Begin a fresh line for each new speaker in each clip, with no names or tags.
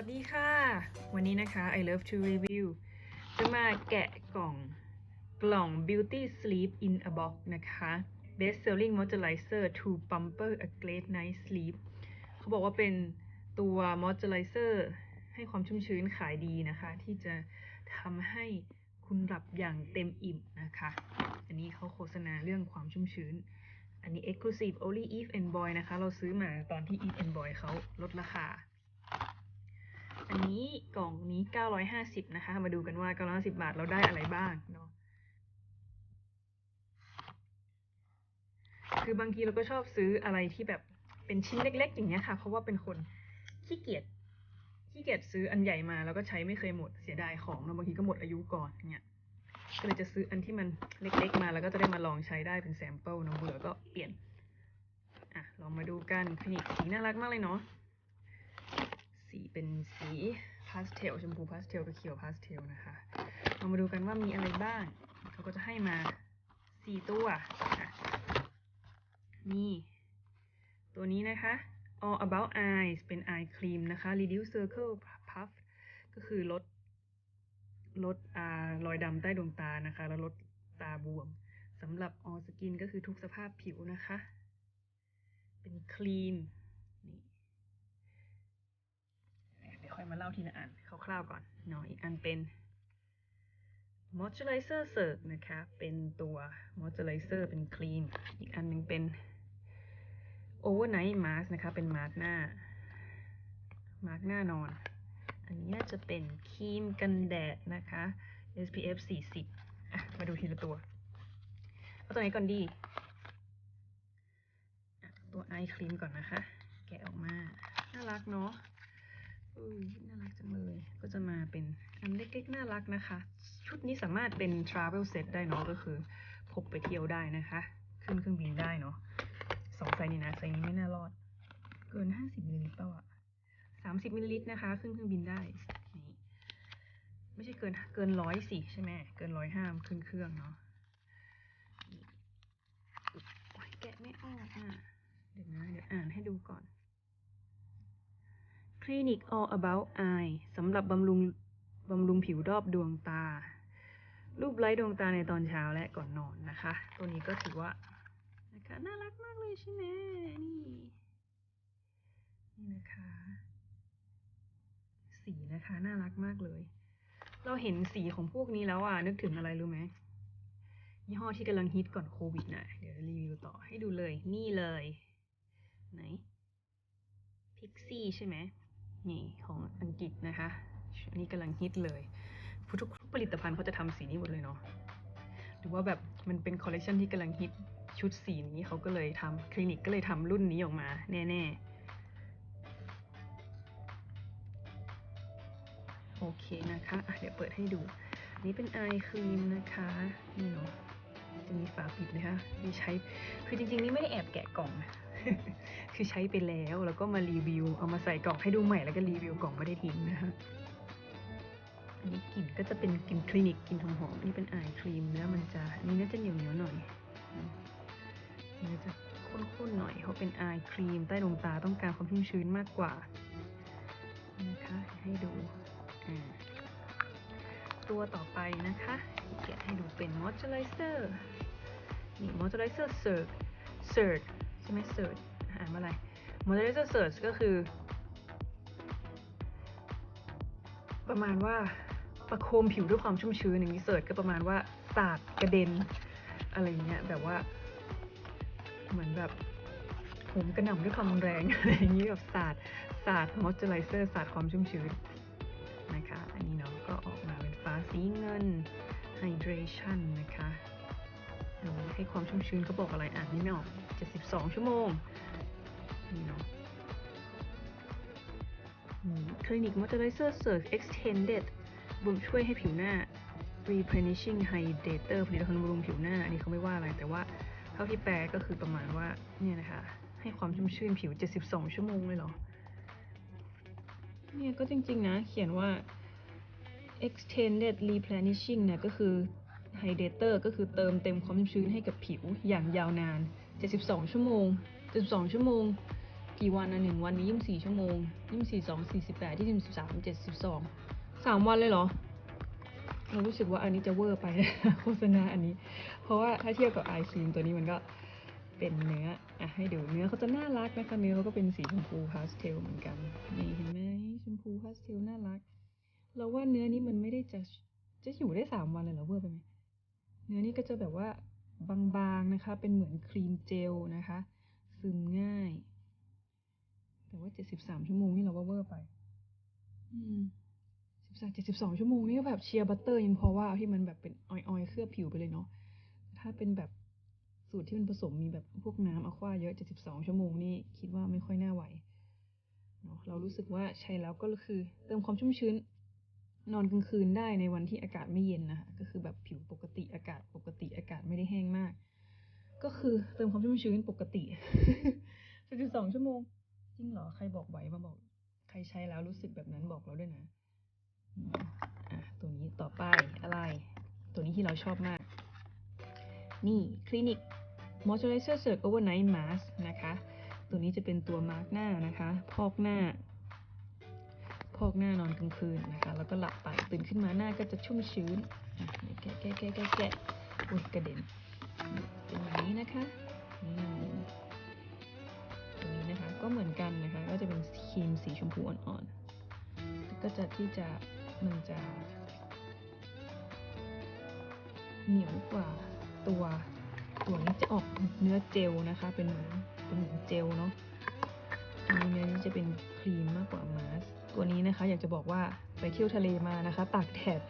วัสดีค่ะ วันนี้นะคะ I love to review จะมาแกะกล่องกล่อง Beauty Sleep in a Box นะคะ Best Selling Moisturizer to Pumper a Great Night Sleep เขาบอกว่าเป็นตัว Moisturizer ให้ความชุ่มชื้นขายดีนะคะ ที่จะทำให้คุณหลับอย่างเต็มอิ่มนะคะ อันนี้เขาโฆษณาเรื่องความชุ่มชื้น อันนี้ Exclusive Only Eve and Boy นะคะ เราซื้อมาตอนที่ Eve and Boy เขาลดราคา อันนี้กล่องนี้ 950 นะคะ มาดูกันว่า 950 บาทเราได้อะไรบ้างเนาะ คือบางทีเราก็ชอบซื้ออะไรที่แบบเป็นชิ้นเล็ก ๆ อย่างเงี้ยค่ะ เพราะว่าเป็นคนขี้เกียจ ขี้เกียจซื้ออันใหญ่มาแล้วก็ใช้ไม่เคยหมด เสียดายของเนาะบางทีก็หมดอายุก่อนเนี่ยก็เลยจะซื้ออันที่มันเล็ก ๆ มาแล้วก็จะได้มาลองใช้ได้เป็นแซมเปิลเนาะเบื่อก็เปลี่ยน อะลองมาดูกันคลินิกสีน่ารักมากเลยเนาะ สีเป็นสีพาสเทลชมพูพาสเทลกับเขียวพาสเทลนะคะ เรามาดูกันว่ามีอะไรบ้าง เขาก็จะให้มาสี่ตัวนี่ ตัวนี้นะคะ all about eyes เป็น eye cream นะคะ reduce circle puff ก็คือลดลดอรอยดำใต้ดวงตานะคะ แล้วลดตาบวมสำหรับ all skin ก็คือทุกสภาพผิวนะคะ เป็นครีมนี่ เดี๋ยวค่อยมาเล่าทีละอันคร่าวๆก่อนเนาะอีกอันเป็น moisturizer surge นะคะ เป็นตัว moisturizer เป็นครีม อีกอันหนึ่งเป็น overnight mask นะคะ เป็นมาร์กหน้า มาร์กหน้านอน อันนี้น่าจะเป็นครีมกันแดดนะคะ SPF 40 อะ มาดูทีละตัวเอาตัวไหนก่อนดี ตัวไอครีมก่อนนะคะ แกะออกมา น่ารักเนาะ อุ้ยน่ารักจังเลย ก็ จะมาเป็นอันเล็กๆ น่ารักนะคะ ชุดนี้สามารถเป็น travel set ได้เนาะก็คือพกไปเที่ยวได้นะคะ ขึ้นเครื่องบินได้เนาะสองไซส์นี้นะไซส์นี้ไม่น่ารอด เกินห้าสิบมิลลิลิตรเปล่าอะสามสิบมิลลิลิตรนะคะ ขึ้นเครื่องบินได้นี่ไม่ใช่เกินเกินร้อยสิใช่ไหมเกินร้อยห้ามขึ้นเครื่องเนาะแกะไม่ออกอะเดี๋ยวนะเดี๋ยวอ่านให้ดูก่อน ลินิก all about eye สำหรับบำรุงบำรุงผิวรอบดวงตา รูปไล้ดวงตาในตอนเช้าและก่อนนอนนะคะ ตัวนี้ก็ถือว่านะคะน่ารักมากเลยใช่ไหมนี่นี่นะคะ สีนะคะน่ารักมากเลย เราเห็นสีของพวกนี้แล้วอะนึกถึงอะไรรู้ไหมยี่ห้อที่กำลังฮิตก่อนโควิดนะเดี๋ยวรีวิวต่อให้ดูเลย นี่เลย ไหนพิกซี่ใช่ไหม นี่ของอังกฤษนะคะ อันนี้กำลังฮิตเลยทุกผลิตภัณฑ์เขาจะทำสีนี้หมดเลยเนาะ หรือว่าแบบมันเป็นคอลเลคชันที่กำลังฮิตชุดสีนี้เขาก็เลยทำคลินิกก็เลยทำรุ่นนี้ออกมา แน่ๆ โอเคนะคะะเดี๋ยวเปิดให้ดูนนี้เป็นไอครีมนะคะ นี่เนาะ จะมีฝาปิดนะคะนี่ใช้คือจริงๆนี่ไม่ได้แอบแกะกล่องนะคือใช้ไปแล้วแล้วก็มารีวิว เอามาใส่กล่องให้ดูใหม่แล้วก็รีวิวกล่องไม่ได้ทิ้งนะคะอันนี้กลิ่นก็จะเป็นกลิ่นคลินิกกลิ่นหอมๆนี่เป็นไอครีมเนื้อมันจะอันนี้น่าจะเหนียวเหนียวๆหน่อยมเนื้อจะข้นๆหน่อยเพราะเป็นไอครีมใต้ดวงตาต้องการความชุ่มชื้นมากกว่านะคะให้ดูตัวต่อไปนะคะ แกะให้ดูเป็น moisturizer นี่ moisturizer surge surge ใช่ไหม surge อ่านว่าอะไร moisturizer surge ก็คือ ประมาณว่าประโคมผิวด้วยความชุ่มชื้นอย่างนี้ surge ก็ประมาณว่าสาดกระเด็น อะไรอย่างเงี้ยแบบว่า เหมือนแบบโหมกระหน่ำด้วยความแรงอะไรอย่างนี้แบบสาดสาด moisturizer สาดความชุ่มชื้นนะคะ อันนี้เนาะก็ออกมาเป็นฟ้าสีเงิน hydration นะคะให้ความชุ่มชื้นเขาบอกอะไรอ่านนี่ไม่ออก72 ชั่วโมงนี่เนาะคลินิก Moisturizer Surge Extended บุมช่วยให้ผิวหน้า replenishing hydrator ผลิตภัณฑ์บำรุงผิวหน้า อันนี้เขาไม่ว่าอะไร แต่ว่าเท่าที่แปลก็คือประมาณว่า เนี่ยนะคะ ให้ความชุ่มชื้นผิว 72 ชั่วโมงเลยเหรอ เนี่ยก็จริงๆนะ เขียนว่า extended replenishing เนี่ยก็คือ hydrator ก็คือเติมเต็มความชุ่มชื้นให้กับผิวอย่างยาวนาน 72 ชั่วโมง 72 ชั่วโมง กี่วันนะหนึ่งวันมียี่สิบสี่ชั่วโมงยี่สิบสี่สองสี่สิบแปดที่สิบสามเจ็ดสิบสองสามวันเลยเหรอ เรารู้สึกว่าอันนี้จะเวอร์ไปโฆษณาอันนี้ เพราะว่าถ้าเทียบกับไอซีมตัวนี้มันก็เป็นเนื้อ อะให้ดูเนื้อเขาจะน่ารักนะคะ เนื้อเขาก็เป็นสีชมพูพาสเทลเหมือนกัน นี่เห็นไหมชมพูพาสเทลน่ารัก เราว่าเนื้อนี้มันไม่ได้จะจะอยู่ได้สามวันเลยเหรอเวอร์ไปไหมเนื้อนี้ก็จะแบบว่าบางๆนะคะ เป็นเหมือนครีมเจลนะคะ ซึมง่าย แต่ว่าเจ็ดสิบสามชั่วโมงนี่เราว่าเวอร์ไป อืมสิบสามเจ็ดสิบสองชั่วโมงนี่ก็แบบเชียร์บัตเตอร์ยังพอว่าที่มันแบบเป็นออยๆเคลือบผิวไปเลยเนาะถ้าเป็นแบบสูตรที่มันผสมมีแบบพวกน้ำอะควาเยอะเจ็ดสิบสองชั่วโมงนี่คิดว่าไม่ค่อยน่าไหวเนาะเรารู้สึกว่าใช้แล้วก็คือ เติมความชุ่มชื้น นอนกลางคืนได้ในวันที่อากาศไม่เย็นนะคะก็คือแบบผิวปกติอากาศปกติอากาศไม่ได้แห้งมาก ก็คือเติมความชุ่มชื้นปกติ42ชั่วโมง จริงเหรอใครบอกไหวมาบอก ใครใช้แล้วรู้สึกแบบนั้นบอกเราด้วยนะอะตัวนี้ต่อไปอะไร ตัวนี้ที่เราชอบมาก นี่คลินิก Moisturizer Surge Overnight Mask นะคะ ตัวนี้จะเป็นตัวมาร์กหน้านะคะ พอกหน้า พอกหน้านอนกลางคืนนะคะ แล้วก็หลับไปตื่นขึ้นมาหน้าก็จะชุ่มชื้นแกะแกะแกะแกะแกะอุ้ยกระเด็นเป็นอย่างนี้นะคะตัวนี้นะคะก็เหมือนกันนะคะ ก็จะเป็นครีมสีชมพูอ่อนๆแล้วก็จะที่จะมันจะเหนียวกว่าตัวตัวนี้จะออกเนื้อเจลนะคะ เป็นเหมือนเป็นเหมือนเจลเนาะอันนี้เนื้อนี้จะเป็นครีมมากกว่ามาส์ ตัวนี้นะคะ อยากจะบอกว่าไปเที่ยวทะเลมานะคะตากแดด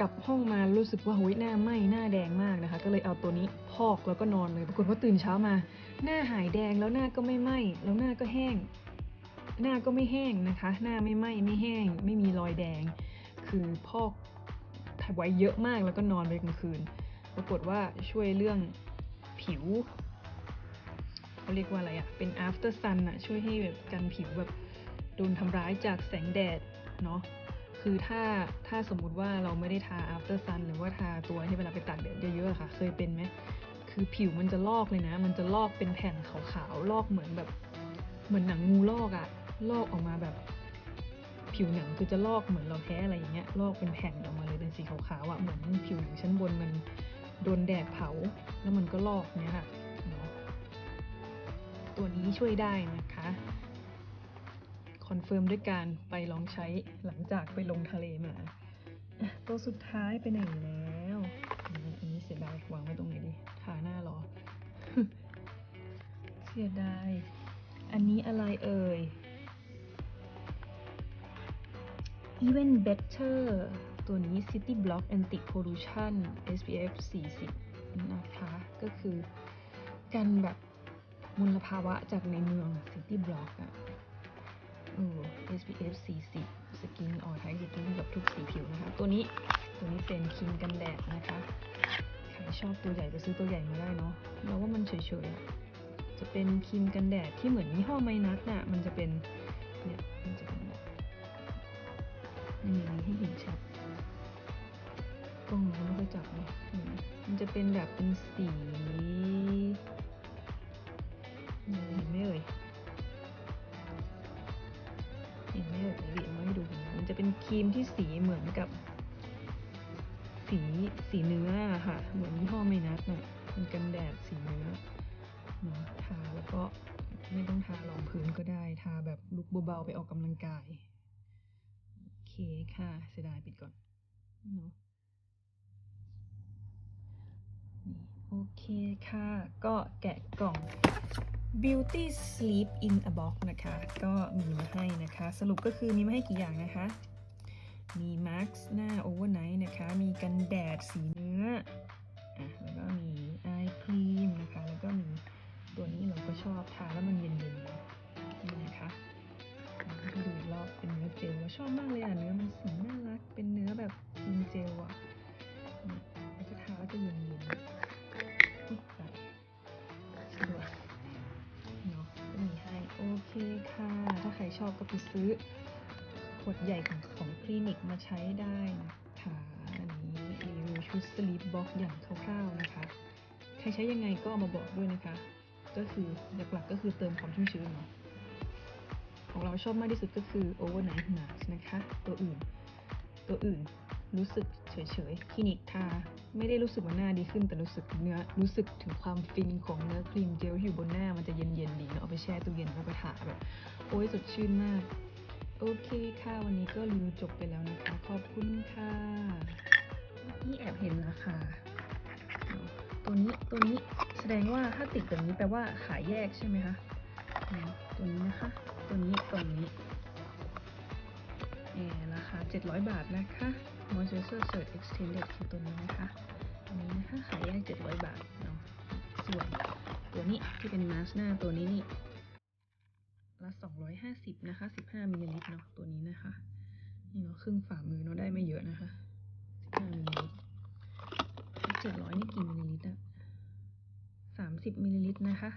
กลับห้องมารู้สึกว่าโหยหน้าไหม้หน้าแดงมากนะคะ ก็เลยเอาตัวนี้พอกแล้วก็นอนเลยปรากฏว่าตื่นเช้ามา หน้าหายแดงแล้วหน้าก็ไม่ไหม้แล้วหน้าก็แห้ง หน้าก็ไม่แห้งนะคะ หน้าไม่ไหม้ไม่แห้ง ไม่มีรอยแดง คือพอกไว้เยอะมากแล้วก็นอนไปกลางคืน ปรากฏว่าช่วยเรื่องผิวเขาเรียกว่าอะไรอะเป็น after sun อะช่วยให้แบบกันผิวแบบ โดนทำร้ายจากแสงแดดเนาะคือถ้าถ้าสมมุติว่าเราไม่ได้ทา after sun หรือว่าทาตัวที่เวลาไปตากแดดเยอะๆค่ะ เคยเป็นไหมคือผิวมันจะลอกเลยนะ มันจะลอกเป็นแผ่นขาวๆลอกเหมือนแบบเหมือนหนังงูลอกอะลอกออกมาแบบ ผิวหนังคือจะลอกเหมือนเราแพ้อะไรอย่างเงี้ยลอกเป็นแผ่นออกมาเลยเป็นสีขาวๆอะเหมือนผิวหนังชั้นบนมันโดนแดดเผาแล้วมันก็ลอกเนี้ยค่ะเนาะตัวนี้ช่วยได้นะคะ คอนเฟิร์มด้วยการไปลองใช้หลังจากไปลงทะเลมาตัวสุดท้ายไปไหนแล้วอันนี้เสียดายวางไว้ตรงไหนดีทาหน้าหรอ เสียดาย อันนี้อะไรเอ่ย Even Better ตัวนี้ City Block Anti Pollution SPF 40 นะคะ ก็คือกันแบบมลภาวะจากในเมือง City Block อะ SPF 40 สกินออไทสกินกับทุกสีผิวนะคะ ตัวนี้ตัวนี้เป็นครีมกันแดดนะคะ ใครชอบตัวใหญ่ไปซื้อตัวใหญ่มาได้เนาะเราว่ามันเฉยๆอะจะเป็นครีมกันแดดที่เหมือนยี่ห้อไมนัสน่ะ มันจะเป็น เนี่ย มันจะเป็นแบบนี่ให้เห็นชัดกล้องเราไม่ค่อยจับเนาะมันจะเป็นแบบเป็นสีเนี่ยเห็นไหมเอ่ย จะเป็นครีมที่สีเหมือนกับ สีสีเนื้อค่ะ เหมือนยี่ห้อไมนัสน่ะเป็นกันแดดสีเนื้อเนาะทาแล้วก็ไม่ต้องทารองพื้นก็ได้ ทาแบบลุกเบาๆไปออกกำลังกาย โอเคค่ะ เสียดายปิดก่อนเนาะโอเคค่ะ ก็แกะกล่อง Beauty Sleep in a Box นะคะ ก็มีมาให้นะคะ สรุปก็คือมีมาให้กี่อย่างนะคะ มีมาร์กหน้าโอเวอร์ไนท์นะคะ มีกันแดดสีเนื้ออะแล้วก็มีไอครีมนะคะ แล้วก็มีตัวนี้เราก็ชอบทาแล้วมันเย็นๆนะนี่นะคะดูอีกรอบเป็นเนื้อเจลเราชอบมากเลยอะเนื้อมันสีน่ารักเป็นเนื้อแบบครีมเจลอะแล้วก็ทาแล้วจะเย็น ก็ไปซื้อขวดใหญ่ของของคลินิกมาใช้ได้นะคะอันนี้รีวิวชุดสลีปบ็อกอย่างคร่าวๆนะคะ ใครใช้ยังไงก็มาบอกด้วยนะคะ ก็คือหลักๆก็คือเติมความชุ่มชื้นเนาะของเราชอบมากที่สุดก็คือ overnight mask นะคะ ตัวอื่น ตัวอื่นรู้สึกเฉยๆคลินิกทา ไม่ได้รู้สึกว่าหน้าดีขึ้น แต่รู้สึกเนื้อรู้สึกถึงความฟินของเนื้อครีมเจลที่อยู่บนหน้ามันจะเย็นๆดีเนาะเอาไปแช่ตู้เย็นแล้วก็ทาแบบโอ้ยสดชื่นมาก โอเคค่ะ วันนี้ก็รีวิวจบไปแล้วนะคะ ขอบคุณค่ะนี่แอบเห็นราคาเนอะตัวนี้ตัวนี้แสดงว่าถ้าติดแบบนี้แปลว่าขายแยกใช่ไหมคะตัวนี้นะคะ ตัวนี้กล่องนี้เออราคา 700 บาทนะคะ Moisturizer Surge Extended คือตัวนี้นะคะตัวนี้นะคะขายแยก700บาทเนาะส่วนตัวนี้ที่เป็นมาสหน้าตัวนี้นี่ละ250นะคะ15มิลลิลิตรเนาะตัวนี้นะคะ นี่เนาะครึ่งฝ่ามือเนาะได้ไม่เยอะนะคะ15มิลลิลิตร700นี่กี่มิลลิลิตรอะ30มิลลิลิตรนะคะ